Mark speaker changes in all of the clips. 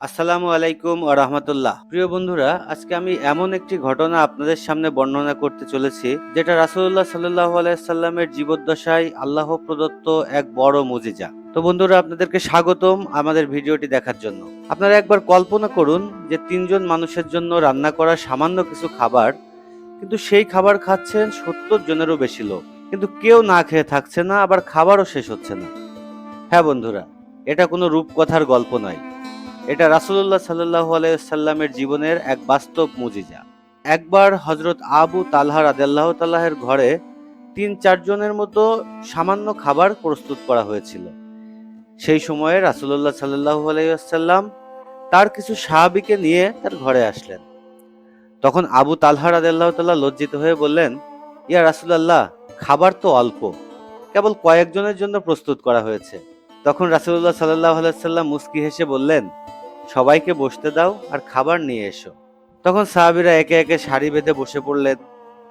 Speaker 1: আসসালামু আলাইকুম ও রহমতুল্লাহ। প্রিয় বন্ধুরা, আজকে আমি এমন একটি ঘটনা আপনাদের সামনে বর্ণনা করতে চলেছি, যেটা রাসুল্লাহ সাল্লাহ আলাইসাল্লামের জীবদ্দশায় আল্লাহ প্রদত্ত এক বড় মুজিজা। তো বন্ধুরা, আপনাদেরকে স্বাগতম আমাদের ভিডিওটি দেখার জন্য। আপনারা একবার কল্পনা করুন যে তিনজন মানুষের জন্য রান্না করা সামান্য কিছু খাবার, কিন্তু সেই খাবার খাচ্ছেন সত্তর জনেরও বেশি লোক। কিন্তু কেউ না খেয়ে থাকছে না, আবার খাবারও শেষ হচ্ছে না। হ্যাঁ বন্ধুরা, এটা কোনো রূপকথার গল্প নয়। এটা রাসুল্লাহ সাল্লাহ আলাইসাল্লামের জীবনের এক বাস্তব মুজিজা। একবার হজরত আবু তালহা রাদেল্লাহ তাল্লাহের ঘরে তিন চারজনের মতো সামান্য খাবার প্রস্তুত করা হয়েছিল। সেই সময়ে রাসুল্লাহ সাল্লাহ আলাইসাল্লাম তার কিছু সাহাবিকে নিয়ে তার ঘরে আসলেন। তখন আবু তালহা রাদেল্লাহ তাল্লাহ লজ্জিত হয়ে বললেন, ইয়া রাসুলাল্লাহ, খাবার তো অল্প, কেবল কয়েকজনের জন্য প্রস্তুত করা হয়েছে। তখন রাসুল্লাহ সাল্লাহ আলাইসাল্লাম মুস্কি হেসে বললেন সবাইকে বসতে দাও আর খাবার নিয়ে এসো। তখন সাহাবিরা একে একে সারি বেঁধে বসে পড়লেন।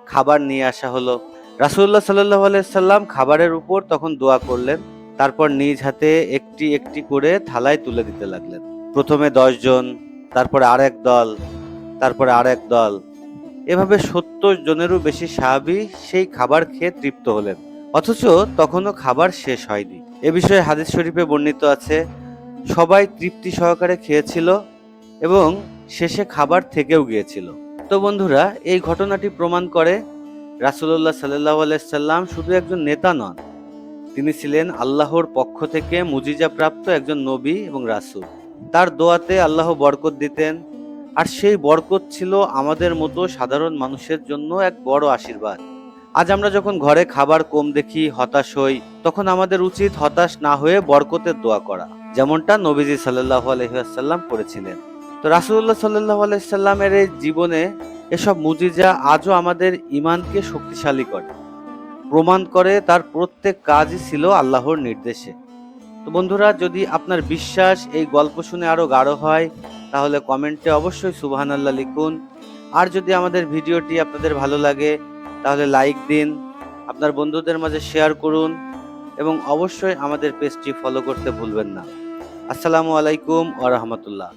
Speaker 1: খাবার নিয়ে আসা হলো। রাসুল্লাহ সাল্লাহ আলাইসাল্লাম খাবারের উপর তখন দোয়া করলেন। তারপর নিজ হাতে একটি একটি করে থালায় তুলে দিতে লাগলেন। প্রথমে জন, তারপর আরেক দল, তারপরে আরেক দল। এভাবে সত্তর জনেরও বেশি সাহাবি সেই খাবার খেয়ে তৃপ্ত হলেন। অথচ তখনও খাবার শেষ হয়নি। এ বিষয়ে হাদিস শরীফে বর্ণিত আছে সবাই তৃপ্তি সহকারে খেয়েছিল এবং শেষে খাবার থেকেও গিয়েছিল। তো বন্ধুরা, এই ঘটনাটি প্রমাণ করে রাসুল্লাহ সাল্লাহ আলাইসাল্লাম শুধু একজন নেতা নন, তিনি ছিলেন আল্লাহর পক্ষ থেকে মুজিজা প্রাপ্ত একজন নবী এবং রাসুল। তার দোয়াতে আল্লাহ বরকত দিতেন, আর সেই বরকত ছিল আমাদের মতো সাধারণ মানুষের জন্য এক বড় আশীর্বাদ। আজ আমরা যখন ঘরে খাবার কম দেখি, হতাশ হই, তখন আমাদের উচিত হতাশ না হয়ে বরকতের দোয়া করা, যেমনটা নবীজি সাল্লাহ আলহিহাসাল্লাম করেছিলেন। তো রাসুল্লাহ সাল্লাহ আলাইসাল্লামের এই জীবনে এসব মুজিজা আজও আমাদের ইমানকে শক্তিশালী করে, প্রমাণ করে তার প্রত্যেক কাজই ছিল আল্লাহর নির্দেশে। তো বন্ধুরা, যদি আপনার বিশ্বাস এই গল্প শুনে আরও গাঢ় হয়, তাহলে কমেন্টে অবশ্যই সুবাহান আল্লাহ লিখুন। আর যদি আমাদের ভিডিওটি আপনাদের ভালো লাগে তাহলে লাইক দিন, আপনার বন্ধুদের মাঝে শেয়ার করুন এবং অবশ্যই আমাদের পেজটি ফলো করতে ভুলবেন না। আসসালামু আলাইকুম আ রাহমাতুল্লাহ।